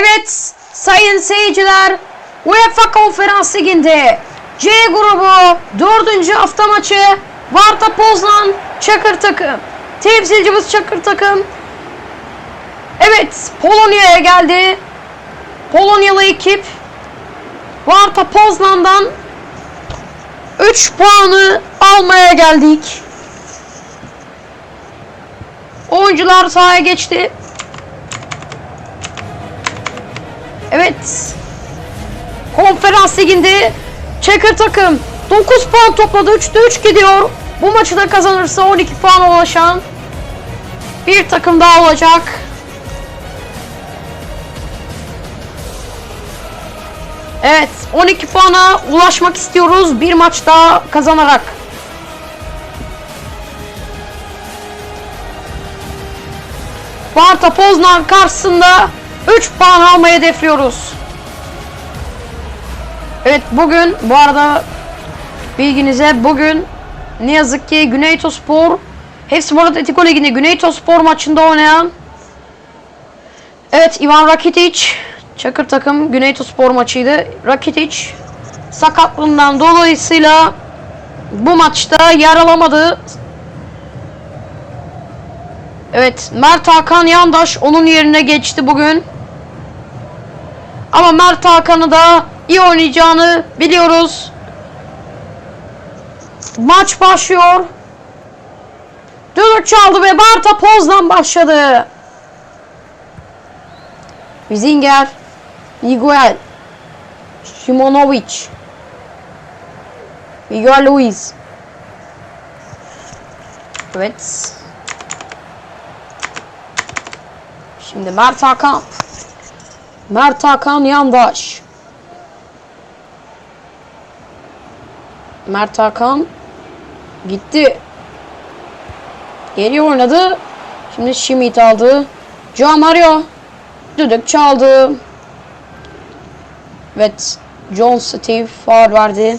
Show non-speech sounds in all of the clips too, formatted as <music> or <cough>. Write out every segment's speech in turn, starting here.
Evet sayın seyirciler UEFA Konferans Ligi'nde C grubu 4. hafta maçı Varta Poznan Çakır takım. Temsilcimiz Çakır takım. Evet Polonya'ya geldi. Polonyalı ekip Varta Poznan'dan 3 puanı almaya geldik. Oyuncular sahaya geçti. Evet. Konferans liginde Çakır takım 9 puan topladı. 3'te 3 gidiyor. Bu maçı da kazanırsa 12 puan ulaşan bir takım daha olacak. Evet, 12 puana ulaşmak istiyoruz bir maç daha kazanarak. Varta Poznan karşısında 3 puan almayı hedefliyoruz. Evet bugün bu arada bilginize bugün ne yazık ki Güneytospor Hepsi bu arada Atletico Ligi'nde Güneytospor maçında oynayan Evet Ivan Rakitic Çakır takım Güneytospor maçıydı. Rakitic sakatlığından dolayısıyla bu maçta yer alamadı. Evet Mert Hakan Yandaş onun yerine geçti bugün. Ama Mert Hakan'ı da iyi oynayacağını biliyoruz. Maç başlıyor. Düdük çaldı ve Barta Poznan başladı. Zinger, Miguel, Simonovic, Miguel Luis. Evet. Şimdi Mert Hakan. Mert Hakan yandaş. Mert Hakan gitti. Geri oynadı. Şimdi Schmidt aldı. Joao Mario düdük çaldı. Evet. John Steve faul verdi.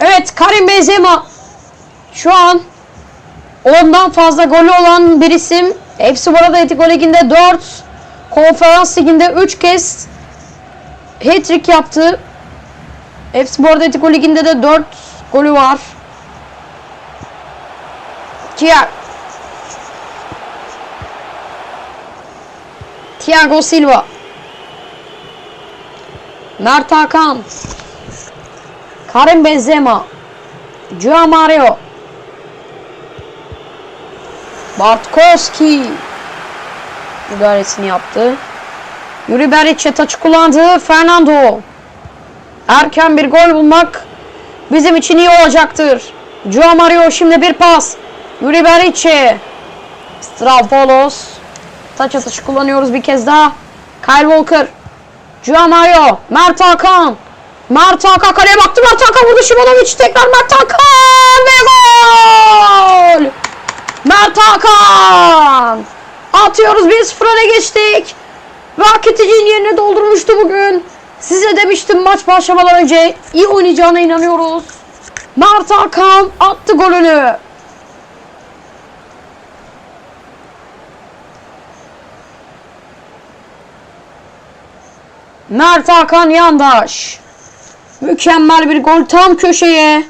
Evet Karim Benzema şu an ondan fazla golü olan bir isim. Hepsi bu arada Atletico Ligi'nde 4, Konferans Ligi'nde 3 kez hat-trick yaptı. Arada Atletico Ligi'nde de 4 golü var. Thiago. Thiago Silva. Mert Hakan. Karim Benzema. Joao Mario. Bartkowski müdahalesini yaptı. Yuri Beric'e taçı kullandı. Fernando. Erken bir gol bulmak bizim için iyi olacaktır. Joao Mario şimdi bir pas. Yuri Beric'e. Stravpolos. Taç atışı kullanıyoruz bir kez daha. Kyle Walker. Joao Mario. Mert Hakan. Mert Hakan kaleye baktı. Mert Hakan vurdu. Şimonovic tekrar Mert Hakan. Ve gol. Mert Hakan. Atıyoruz biz öne geçtik. Rakitic'in yerini doldurmuştu bugün. Size demiştim maç başlamadan önce iyi oynayacağına inanıyoruz. Mert Hakan attı golünü. Mert Hakan Yandaş. Mükemmel bir gol tam köşeye.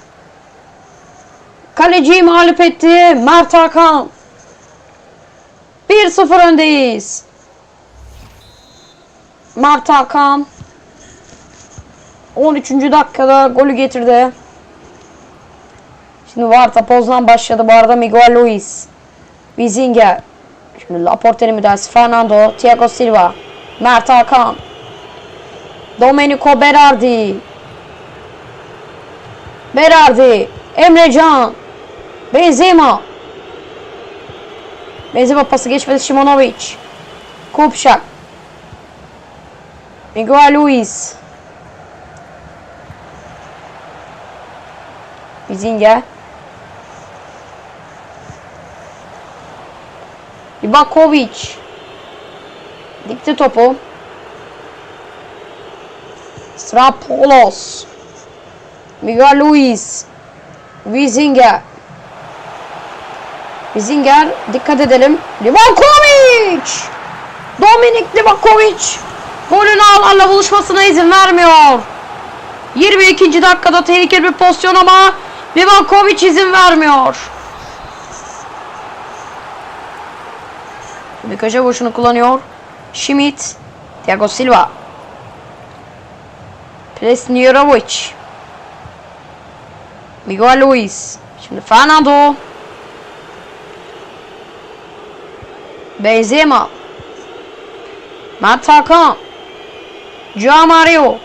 Kaleciyi mağlup etti. Mert Hakan. 1-0 öndeyiz. Mert Hakan 13. dakikada golü getirdi. Şimdi Varta Poznan başladı. Bu arada Miguel Luis. Vizinger. Şimdi Laporte'nin müdahalesi. Fernando. Thiago Silva. Mert Hakan. Domenico Berardi. Berardi. Emrecan. Benzema. Benzema pası geçmedi Simonovic. Kupşak. Miguel Luis. Bizinga. Libakovic. Dikti topu. Strapolos. Miguel Luis. Vizinga. Vizinger dikkat edelim. Livakovic. Dominik Livakovic. golün ağlarla buluşmasına izin vermiyor. 22. dakikada tehlikeli bir pozisyon ama Livakovic izin vermiyor. Köşe vuruşunu kullanıyor. Schmidt, Thiago Silva. Presnjerovic. Miguel Luis. Şimdi Fernando. Benzema. Mert Hakan. Joao Mario.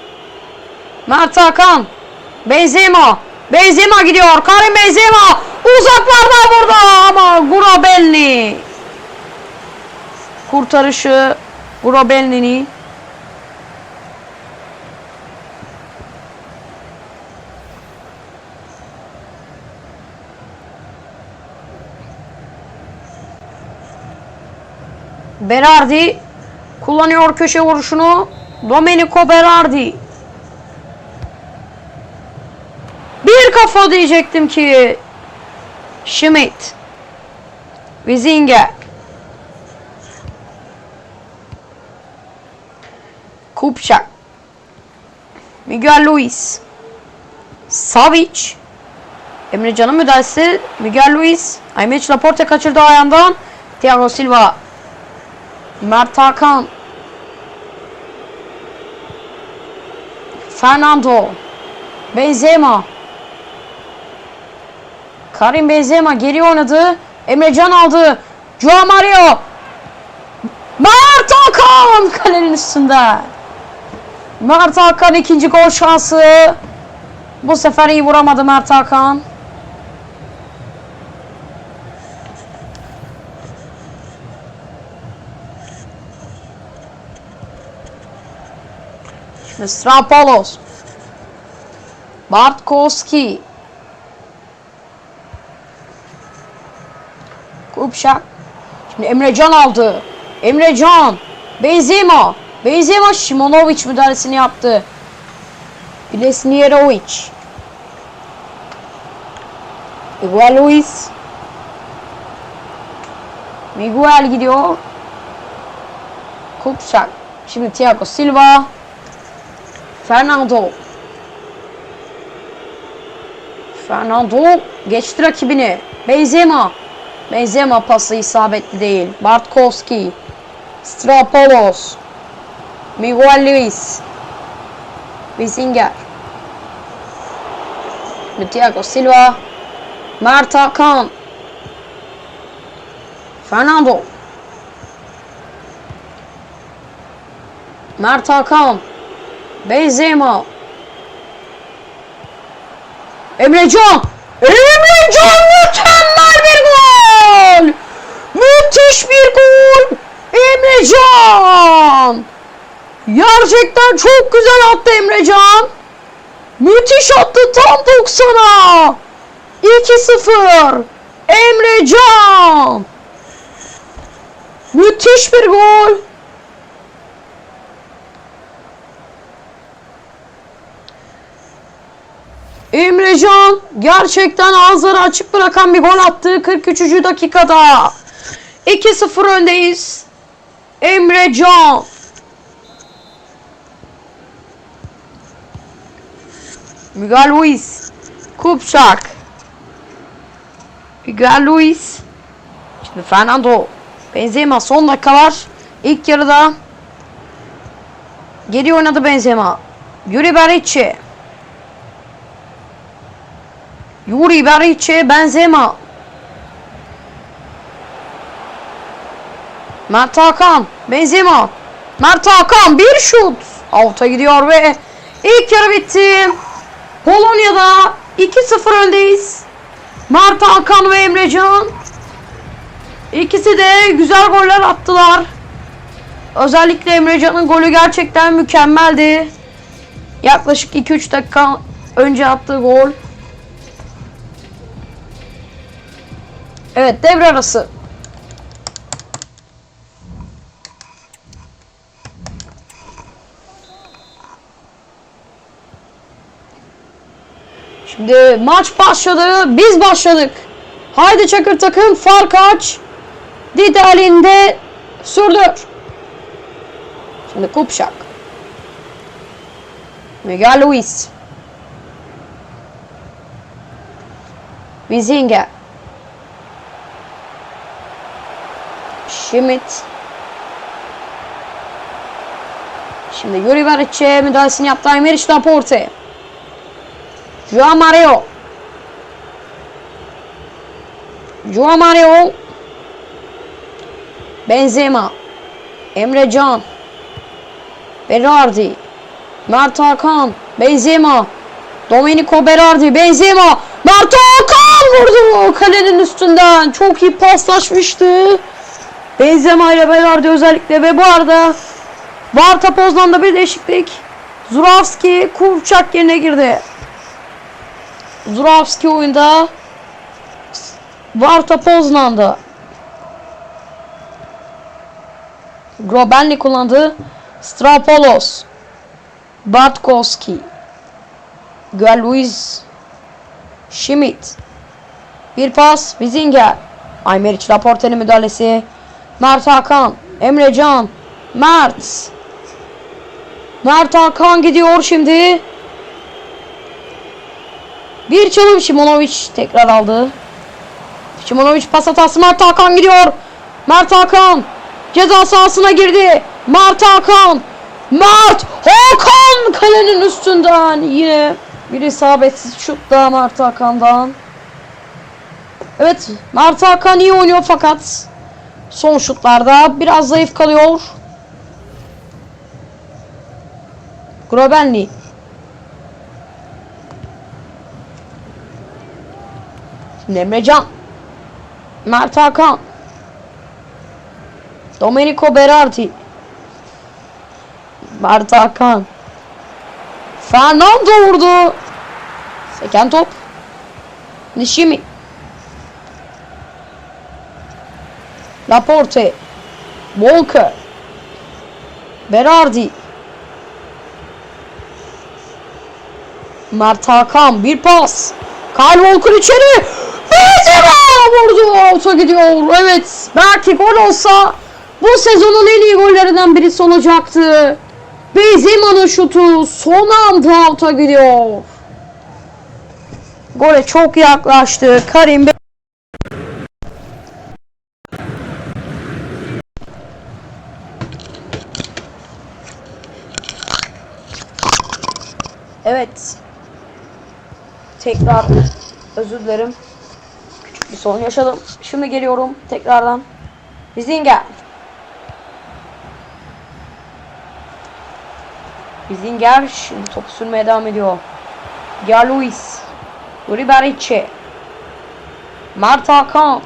Mert Hakan. Benzema. Benzema gidiyor. Karim Benzema. Uzaklardan vurdu ama Grobelli. Kurtarışı Grobelli'nin. Berardi kullanıyor köşe vuruşunu. Domenico Berardi. Bir kafa diyecektim ki. Schmidt. Wizinger. Kupçak. Miguel Luis. Savic. Emre Can'ın müdahalesi. Miguel Luis. Aymeç Laporte kaçırdı ayağından. Thiago Silva. Mert Hakan. Fernando. Benzema. Karim Benzema geri oynadı. Emrecan aldı. Joao Mario. Mert Hakan <laughs> kalenin üstünde. Mert Hakan ikinci gol şansı. Bu sefer iyi vuramadı Mert Hakan. Şimdi Strapalos. Bartkowski. Kupşak. Şimdi Emrecan aldı. Emrecan. Benzema. Benzema Shimonovic müdahalesini yaptı. Plesnierovic. Miguel Luis. Miguel gidiyor. Kupşak. Şimdi Thiago Silva. Fernando. Fernando geçti rakibini. Benzema. Benzema pası isabetli değil. Bartkowski. Strapolos. Miguel Luis. Wizinger. Thiago Silva. Mert Hakan. Fernando. Mert Hakan. Benzema. Emrecan. Emrecan mükemmel bir gol. Müthiş bir gol. Emrecan. Gerçekten çok güzel attı Emrecan. Müthiş attı tam 90'a. 2-0. Emrecan. Müthiş bir gol. Emrecan gerçekten ağızları açık bırakan bir gol attı 43. dakikada. 2-0 öndeyiz. Emrecan. Miguel Luis. Kupçak. Miguel Luis. Şimdi Fernando. Benzema son dakikalar. İlk yarıda geri oynadı Benzema. Yuri Berici. Yuri Berici Benzema. Mert Hakan. Benzema. Mert Hakan bir şut. Out'a gidiyor ve ilk yarı bitti. Polonya'da 2-0 öndeyiz. Mert Hakan ve Emrecan. İkisi de güzel goller attılar. Özellikle Emrecan'ın golü gerçekten mükemmeldi. Yaklaşık 2-3 dakika önce attığı gol. Evet devre arası. Şimdi maç başladı. Biz başladık. Haydi Çakır takım fark aç. Didalinde sürdür. Şimdi Kupşak. Miguel Luis. Wizinga. Schmidt. Şimdi Yuri Baric'e müdahalesini yaptı Aymeric Laporte. Joao Mario. Joao Mario. Benzema. Emre Can. Berardi. Mert Hakan. Benzema. Domenico Berardi. Benzema. Mert Hakan vurdu. Kalenin üstünden. Çok iyi paslaşmıştı. Benzema ile Berardi özellikle ve bu arada Varta Poznan'da bir değişiklik. Zuravski Kurçak yerine girdi. Zuravski oyunda Varta Poznan'da. Grobenli kullandı. Strapolos. Bartkowski. Guel Luis. Schmidt. Bir pas. Wizinger. Aymeric Laporte'nin müdahalesi. Mert Hakan. Emre Can. Mert. Mert Hakan gidiyor şimdi. Bir çalım Şimonovic tekrar aldı. Şimonovic pas hatası Mert Hakan gidiyor. Mert Hakan ceza sahasına girdi. Mert Hakan. Mert Hakan kalenin üstünden yine bir isabetsiz şut daha Mert Hakan'dan. Evet Mert Hakan iyi oynuyor fakat son şutlarda biraz zayıf kalıyor. Grobenli. Şimdi Emrecan. Mert Hakan. Domenico Berardi. Mert Hakan. Fernando vurdu. Seken top. Nishimi. Laporte. Walker. Berardi. Mert Hakan bir pas. Kyle Walker içeri. Benzema vurdu. Out'a gidiyor. Evet. Belki gol olsa bu sezonun en iyi gollerinden birisi olacaktı. Benzema'nın şutu son anda out'a gidiyor. Gole çok yaklaştı. Karim Be- Evet. Tekrar özür dilerim. Küçük bir sorun yaşadım. Şimdi geliyorum tekrardan. Bizinga. Bizinger şimdi topu sürmeye devam ediyor. Ya Luis. Yuri Barice. Mert Hakan.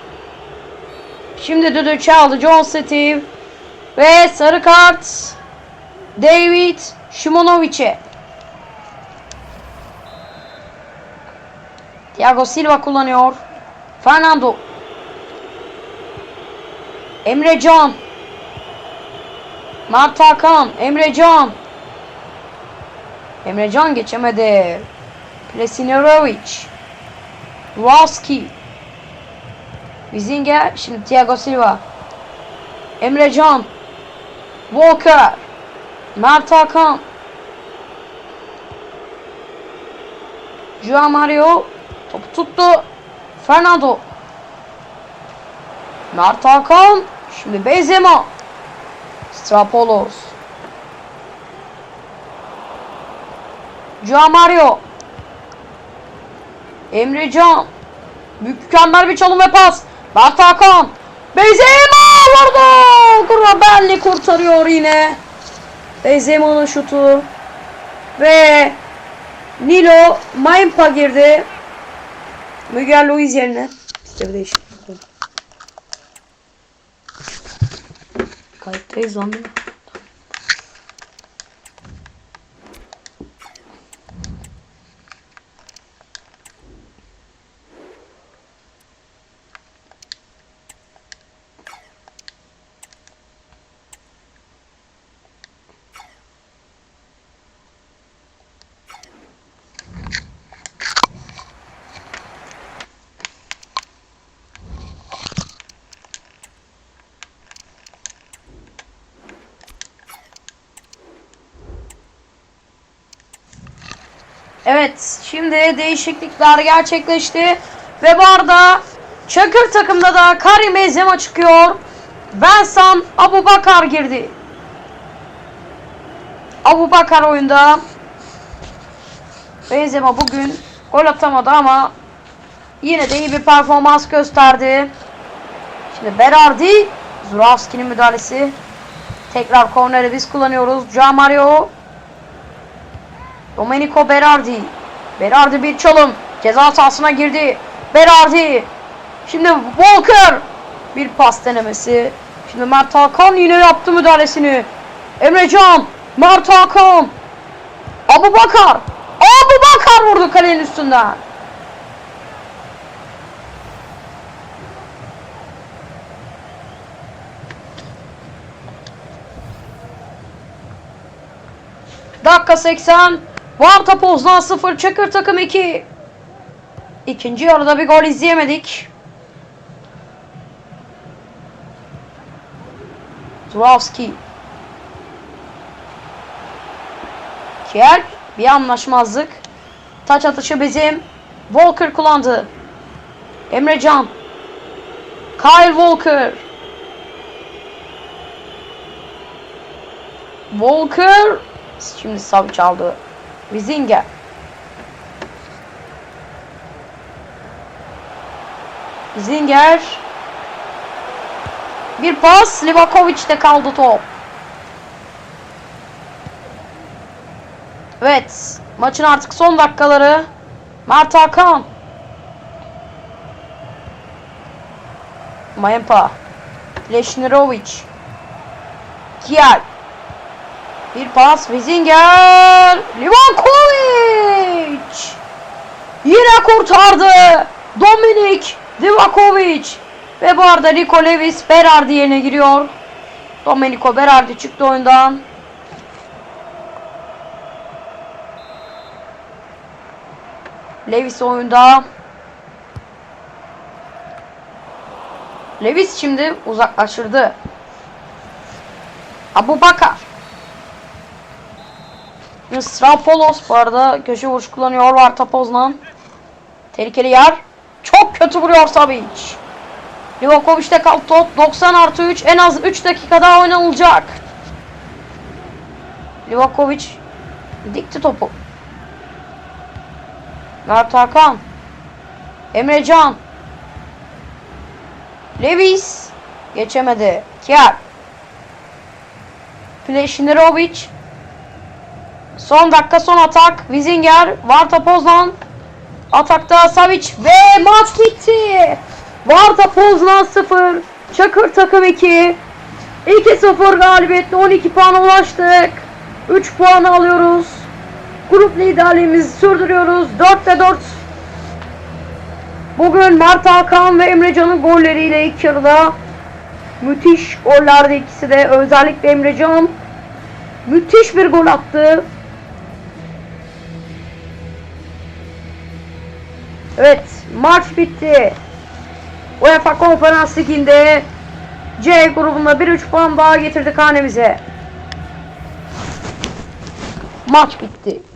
Şimdi düdüğü çaldı John Steve. Ve sarı kart. David Shimonovic'e. Thiago Silva kullanıyor. Fernando. Emre Can. Mert Hakan. Emre Can. Emre Can geçemedi. Plesinerovic. Roski. Wizinger. Şimdi Thiago Silva. Emre Can. Walker. Mert Hakan. Joao Mario topu tuttu. Fernando. Mert Hakan. Şimdi Benzema. Strapolos. Joao Mario. Emre Can. Mükemmel bir çalım ve pas. Mert Hakan. Benzema vurdu. Grabelli kurtarıyor yine. Benzema'nın şutu. Ve Nilo Maimpa girdi. Miguel Luis yerine. İşte bir değişiklik. Kayıttayız lan değil? Evet, şimdi değişiklikler gerçekleşti. Ve bu arada Çakır takımda da Karim Benzema çıkıyor. Bensan Abu Bakar girdi. Abu Bakar oyunda. Benzema bugün gol atamadı ama yine de iyi bir performans gösterdi. Şimdi Berardi, Zurawski'nin müdahalesi. Tekrar korneri biz kullanıyoruz. Gian Mario. Domenico Berardi. Berardi bir çalım. Ceza sahasına girdi. Berardi. Şimdi Walker. Bir pas denemesi. Şimdi Mert Hakan yine yaptı müdahalesini. Emrecan. Mert Hakan. Abu Bakar. Abu Bakar vurdu kalenin üstünden. Dakika 80. Varta Poznan 0. Çakır takım 2. İkinci yarıda bir gol izleyemedik. Zurawski. Kier. Bir anlaşmazlık. Taç atışı bizim. Walker kullandı. Emrecan. Kyle Walker. Walker. Şimdi sağ çaldı. Vizinga. Zinger. Bir pas. Livakovic'te kaldı top. Evet. Maçın artık son dakikaları. Mert Hakan. Mayempa. Leşnirovic. Kiel. Bir pas Vizinger. Livakovic. Yine kurtardı. Dominik Livakovic. Ve bu arada Rico Lewis Berardi yerine giriyor. Domenico Berardi çıktı oyundan. Lewis oyunda. Lewis şimdi uzaklaştırdı. Abu Bakar. Strapolos bu arada köşe vuruş kullanıyor var Tapoz'la. Tehlikeli yer. Çok kötü vuruyor Savic. Livakovic'te kaldı top. 90 artı 3 en az 3 dakika daha oynanılacak. Livakovic dikti topu. Mert Hakan. Emrecan. Lewis. Geçemedi. Kier. Pleşnirovic. Son dakika son atak. Vizinger. Varta Poznan. Atakta Savic. Ve maç bitti. Varta Poznan 0. Çakır takım 2. 2-0 galibiyetle 12 puana ulaştık. 3 puan alıyoruz. Grup liderliğimizi sürdürüyoruz. 4'te 4. Bugün Mert Hakan ve Emrecan'ın golleriyle ilk yarıda müthiş gollerdi ikisi de. Özellikle Emrecan müthiş bir gol attı. Evet, maç bitti. UEFA Konferans Ligi'nde C grubunda bir 3 puan daha getirdik hanemize. Maç bitti.